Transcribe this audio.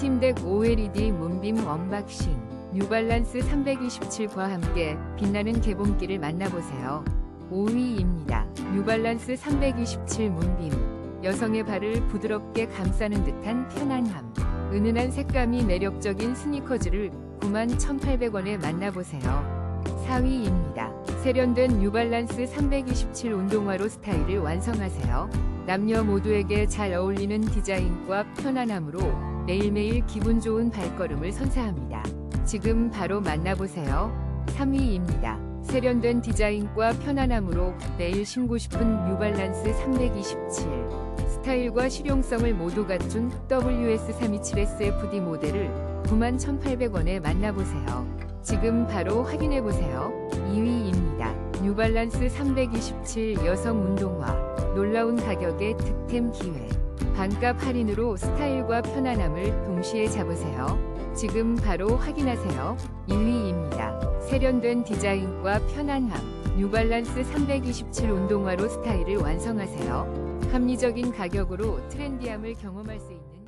스팀덱 OLED 문빔 언박싱 뉴발란스 327과 함께 빛나는 개봉기를 만나보세요. 5위입니다. 뉴발란스 327 문빔 여성의 발을 부드럽게 감싸는 듯한 편안함 은은한 색감이 매력적인 스니커즈를 91,800원에 만나보세요. 4위입니다. 세련된 뉴발란스 327 운동화로 스타일을 완성하세요. 남녀 모두에게 잘 어울리는 디자인과 편안함으로 매일매일 기분 좋은 발걸음을 선사합니다. 지금 바로 만나보세요. 3위입니다. 세련된 디자인과 편안함으로 매일 신고 싶은 뉴발란스 327. 스타일과 실용성을 모두 갖춘 WS327SFD 모델을 91,800원에 만나보세요. 지금 바로 확인해보세요. 2위입니다. 뉴발란스 327 여성 운동화. 놀라운 가격의 득템 기회. 반값 할인으로 스타일과 편안함을 동시에 잡으세요. 지금 바로 확인하세요. 1위입니다. 세련된 디자인과 편안함. 뉴발란스 327 운동화로 스타일을 완성하세요. 합리적인 가격으로 트렌디함을 경험할 수 있는